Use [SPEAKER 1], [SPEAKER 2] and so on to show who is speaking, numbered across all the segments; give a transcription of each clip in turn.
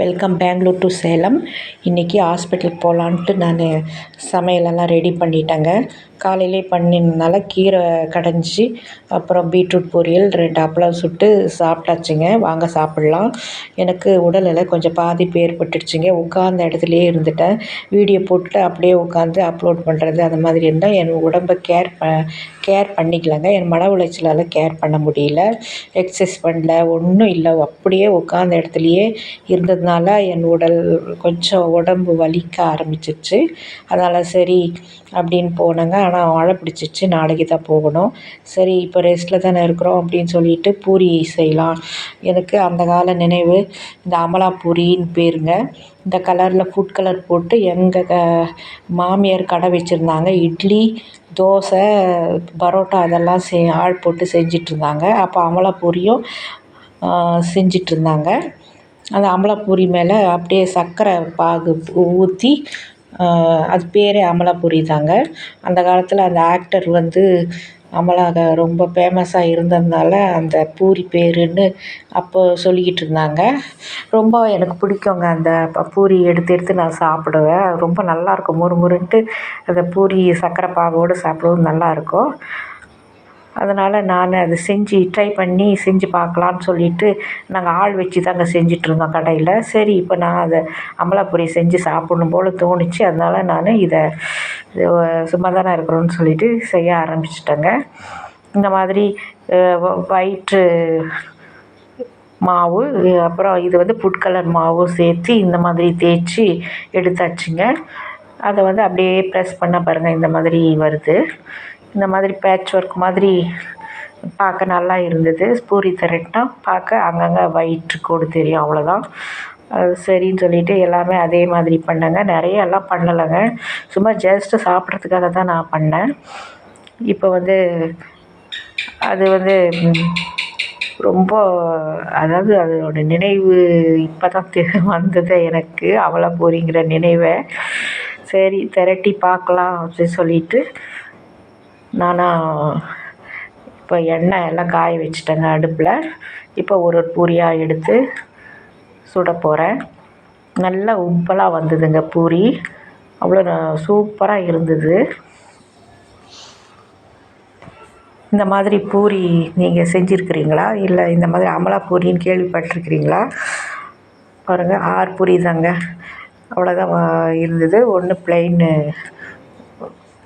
[SPEAKER 1] Welcome Bangalore to Salem இன்றைக்கி hospital போகலான்ட்டு நான் சமையலெல்லாம் ரெடி பண்ணிட்டேங்க. காலையிலே பண்ணினதுனால கீரை கடைஞ்சி அப்புறம் பீட்ரூட் பொரியல் ரெண்டு அப்பளம் சுட்டு சாப்பிட்டாச்சுங்க. வாங்க சாப்பிட்லாம். எனக்கு உடலில் கொஞ்சம் பாதிப்பு ஏற்பட்டுடுச்சுங்க. உட்காந்த இடத்துலையே இருந்துட்டேன். வீடியோ போட்டு அப்படியே உட்காந்து அப்லோட் பண்ணுறது அந்த மாதிரி இருந்தால் என் உடம்பை கேர் ப கேர் பண்ணிக்கலாங்க. என் மன உளைச்சலால் கேர் பண்ண முடியல. எக்ஸசைஸ் பண்ணல ஒன்றும் இல்லை. அப்படியே உட்காந்த இடத்துலையே இருந்தது இருந்ததுனால என் உடல் கொஞ்சம் உடம்பு வலிக்க ஆரம்பிச்சிச்சு அதனால் சரி அப்படின்னு போனேங்க. ஆனால் வாழை பிடிச்சிச்சு நாளைக்கு தான் போகணும். சரி இப்போ ரெஸ்ட்டில் தானே இருக்கிறோம் அப்படின்னு சொல்லிட்டு பூரி செய்யலாம். எனக்கு அந்த கால நினைவு இந்த அமலா பூரின்னு பேருங்க. இந்த கலரில் ஃபுட் கலர் போட்டு எங்கள் க மாமியார் கடை வச்சுருந்தாங்க. இட்லி தோசை பரோட்டா அதெல்லாம் செ ஆள் போட்டு செஞ்சிட்ருந்தாங்க அப்போ அமலா பூரியும் செஞ்சிட்ருந்தாங்க அந்த அமலாப்பூரி மேலே அப்படியே சர்க்கரை பாகு ஊற்றி அது பேரே அமலாபுரி தாங்க. அந்த காலத்தில் அந்த ஆக்டர் வந்து அமலாக ரொம்ப ஃபேமஸாக இருந்ததுனால அந்த பூரி பேருன்னு அப்போது சொல்லிக்கிட்டு இருந்தாங்க. ரொம்ப எனக்கு பிடிக்குங்க அந்த ப பூரி எடுத்து எடுத்து நான் சாப்பிடுவேன். ரொம்ப நல்லாயிருக்கும் மொறு மொறுன்ட்டு அந்த பூரி சர்க்கரை பாகோடு சாப்பிடவும் நல்லாயிருக்கும் அதனால் நான் அதை செஞ்சு ட்ரை பண்ணி செஞ்சு பார்க்கலான்னு சொல்லிட்டு நாங்கள் ஆள் வச்சு தாங்க செஞ்சிட்ருந்தோம் கடையில். சரி இப்போ நான் அதை அமலாப்பூரி செஞ்சு சாப்பிட்ணும் போல் தோணுச்சு. அதனால் நான் இதை சும்மா தானே இருக்கிறோன்னு சொல்லிட்டு செய்ய ஆரம்பிச்சிட்டேங்க. இந்த மாதிரி வயிற்று மாவு அப்புறம் இது வந்து ஃபுட் கலர் மாவும் சேர்த்து இந்த மாதிரி தேய்ச்சி எடுத்தாச்சுங்க. அதை வந்து அப்படியே ப்ரெஸ் பண்ண பாருங்கள் இந்த மாதிரி வருது. இந்த மாதிரி பேட்ச் ஒர்க் மாதிரி பார்க்க நல்லா இருந்தது. பூரி திரட்டினா பார்க்க அங்கங்கே வயிற்று கோடு தெரியும் அவ்வளோதான் அது சரின்னு சொல்லிட்டு எல்லாமே அதே மாதிரி பண்ணேங்க. நிறைய எல்லாம் பண்ணலைங்க. சும்மா ஜஸ்ட்டு சாப்பிட்றதுக்காக தான் நான் பண்ணேன். இப்போ வந்து அது வந்து ரொம்ப அதாவது அதோட நினைவு இப்போ தான் தெ வந்தது எனக்கு அவ்வளோ பூரிங்கிற நினைவை. சரி திரட்டி பார்க்கலாம் அப்படின்னு சொல்லிட்டு நானாக இப்போ எண்ணெய் எல்லாம் காய வச்சுட்டேங்க அடுப்பில். இப்போ ஒரு ஒரு பூரியாக எடுத்து சுட போகிறேன் நல்லா உப்பலாக வந்ததுங்க பூரி. அவ்வளோ சூப்பராக இருந்தது. இந்த மாதிரி பூரி நீங்கள் செஞ்சுருக்கிறீங்களா? இல்லை இந்த மாதிரி அமலா பூரின்னு கேள்விப்பட்டிருக்கிறீங்களா? பாருங்கள் ஆறு பூரி தாங்க. அவ்வளோதான் இருந்தது. ஒன்று ப்ளைன்னு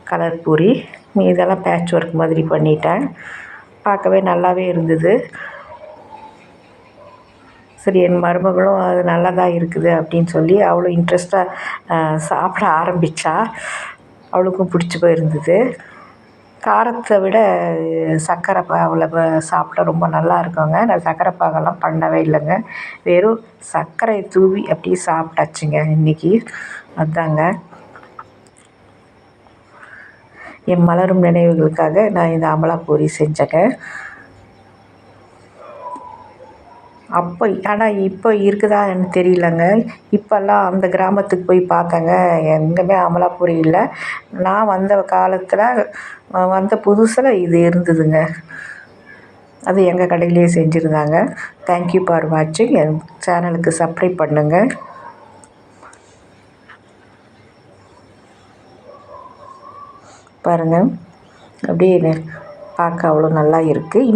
[SPEAKER 1] கலர் பூரி. மீதெல்லாம் பேட்ச் ஒர்க் மாதிரி பண்ணிட்டேன். பார்க்கவே நல்லாவே இருந்தது. சரி என் மருமகளும் அது நல்லா தான் இருக்குது அப்படின்னு சொல்லி அவளும் இன்ட்ரெஸ்ட்டாக சாப்பிட ஆரம்பித்தா அவளுக்கும் பிடிச்சி போயிருந்தது. காரத்தை விட சர்க்கரை பாகில் சாப்பிட்டா ரொம்ப நல்லா இருக்குங்க. நான் சர்க்கரை பாகெல்லாம் பண்ணவே இல்லைங்க. வெறும் சர்க்கரை தூவி அப்படியே சாப்பிட்டாச்சுங்க இன்றைக்கி அதாங்க. என் மலரும் நினைவுகளுக்காக நான் இந்த அமலா பூரி செஞ்சேங்க. அப்போ ஆனால் இப்போ இருக்குதா எனக்கு தெரியலங்க. இப்போல்லாம் அந்த கிராமத்துக்கு போய் பார்த்தேங்க. எங்கேயுமே அமலாப்பூரி இல்லை. நான் வந்த காலத்தில் வந்த புதுசில் இது இருந்ததுங்க. அது எங்கள் கடையிலேயே செஞ்சுருந்தாங்க. தேங்க்யூ ஃபார் வாட்சிங் என் சேனலுக்கு சப்ஸ்கிரைப் பண்ணுங்கள் பாருங்கள் அப்படியே பார்க்க அவ்வளோ நல்லா இருக்குது இன்னும்